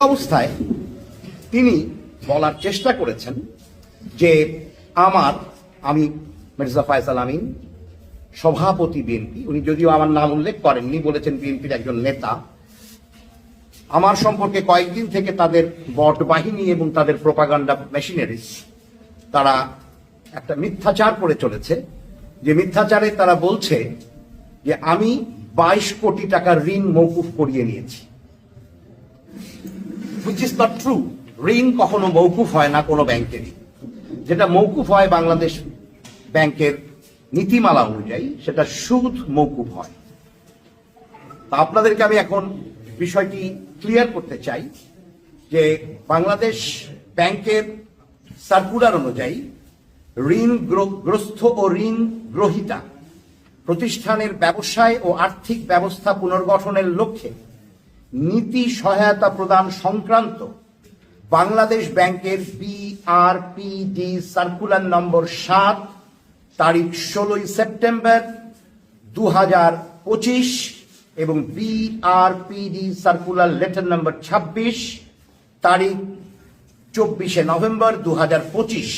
অবস্থায় তিনি বলার চেষ্টা করেছেন যে আমার, আমি মির্জা ফয়সাল আমিন, সভাপতি বিএনপি, উনি যদিও আমার নাম উল্লেখ করেননি, বলেছেন বিএনপির একজন নেতা, আমার সম্পর্কে কয়েকদিন থেকে তাদের বট বাহিনী এবং তাদের প্রোপাগান্ডা মেশিনারিজ, তারা একটা মিথ্যাচার করে চলেছে। যে মিথ্যাচারে তারা বলছে যে আমি বাইশ কোটি টাকার ঋণ মৌকুফ করিয়ে নিয়েছি। Which is not ট্রু ঋণ কখনো মৌকুফ হয় না কোনো ব্যাংকেরই। যেটা মৌকুফ হয় বাংলাদেশ ব্যাংকের নীতিমালা অনুযায়ী, সেটা সুদ মৌকুফ হয়। তা আপনাদেরকে আমি এখন বিষয়টি ক্লিয়ার করতে চাই যে বাংলাদেশ ব্যাংকের সার্কুলার অনুযায়ী ঋণ গ্র- গ্রস্ত ও ঋণ গ্রহিতা প্রতিষ্ঠানের ব্যবসায় ও আর্থিক ব্যবস্থা পুনর্গঠনের লক্ষ্যে নীতি সহায়তা প্রদান সংক্রান্ত বাংলাদেশ ব্যাংকের বিআরপিডি সার্কুলার নম্বর সাত, তারিখ ষোলোই সেপ্টেম্বর দু হাজার পঁচিশ এবং বিআরপিডি সার্কুলার লেটার নম্বর ছাব্বিশ, তারিখ চব্বিশে নভেম্বর দু হাজার পঁচিশ।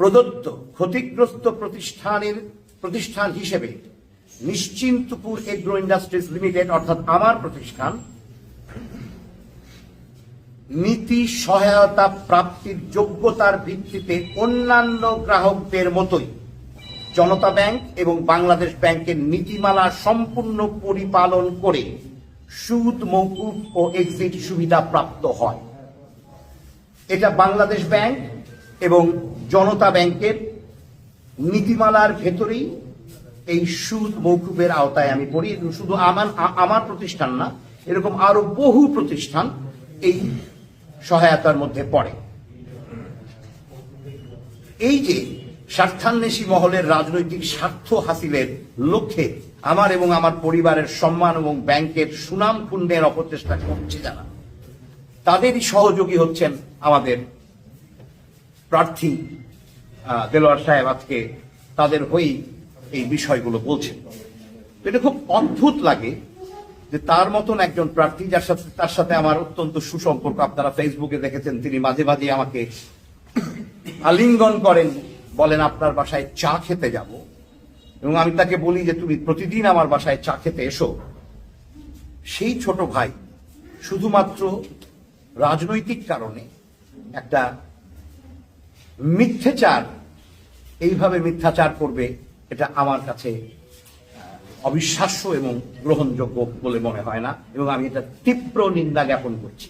প্রদত্ত ক্ষতিগ্রস্ত প্রতিষ্ঠানের প্রতিষ্ঠান হিসেবে নিশ্চিন্তপুর এগ্রো ইন্ডাস্ট্রিজ লিমিটেড, অর্থাৎ আমার প্রতিষ্ঠান, নীতি সহায়তা প্রাপ্তির যোগ্যতার ভিত্তিতে অন্যান্য গ্রাহকদের মতোই জনতা ব্যাংক এবং বাংলাদেশ ব্যাংকের নীতিমালা সম্পূর্ণ পরিপালন করে সুদ মৌকুফ ও এক্সিট সুবিধা প্রাপ্ত হয়। এটা বাংলাদেশ ব্যাংক এবং জনতা ব্যাংকের নীতিমালার ভেতরেই এই সুদ মৌকুফের আওতায় আমি পড়ি শুধু আমার আমার প্রতিষ্ঠান না, এরকম আরও বহু প্রতিষ্ঠান এই সহায়তার মধ্যে পড়ে। এই যে স্বার্থান্বেষী মহলের রাজনৈতিক স্বার্থ হাসিলের লক্ষ্যে আমার এবং আমার পরিবারের সম্মান এবং ব্যাংকের সুনাম কুণ্ডের অপচেষ্টা করছে যারা, তাদেরই সহযোগী হচ্ছেন আমাদের প্রার্থী দেলোয়ার সাহেব আজকে তাদের হয়েই এই বিষয়গুলো বলছেন এটা খুব অদ্ভুত লাগে যে তার মতন একজন প্রার্থী যার সাথে তার সাথে আমার অত্যন্ত সুসম্পর্ক, আপনারা ফেসবুকে দেখেছেন, তিনি মাঝে মাঝে আমাকে আলিঙ্গন করেন, বলেন, আপনার বাসায় চা খেতে যাব। এবং আমি তাকে বলি যে, তুমি প্রতিদিন আমার বাসায় চা খেতে এসো। সেই ছোট ভাই শুধুমাত্র রাজনৈতিক কারণে একটা মিথ্যাচার, এইভাবে মিথ্যাচার করবে এটা আমার কাছে অবিশ্বাস্য এবং গ্রহণযোগ্য বলে মনে হয় না। এবং আমি এটা তীব্র নিন্দা জ্ঞাপন করছি।